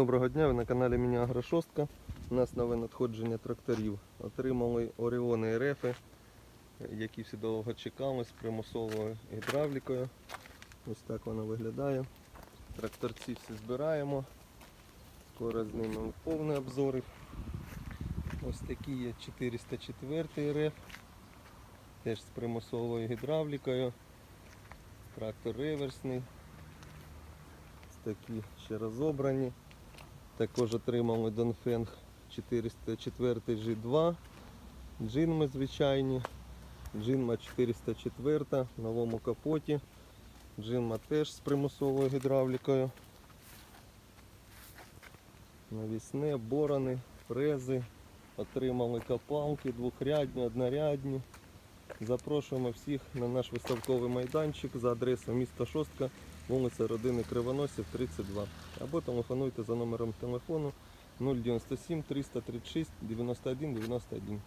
Доброго дня, ви на каналі Міні Агрошостка. У нас нове надходження тракторів. Отримали Оріони РФ, які всі довго чекали з примусовою гідравлікою. Ось так воно виглядає. Тракторці всі збираємо. Скоро з ними повний обзор. Ось такі є 404 РФ. Теж з примусовою гідравлікою. Трактор реверсний. Ось такі ще розобрані. Також отримали Донфенг 404 G2. Джинми звичайні. Джинма 404 в новому капоті. Джинма теж з примусовою гідравлікою. Навісне, борони, фрези. Отримали копалки двохрядні, однорядні. Запрошуємо всіх на наш виставковий майданчик за адресою міста Шостка, вулиця Родини Кривоносів, 32. Або телефонуйте за номером телефону 097 336 91 91.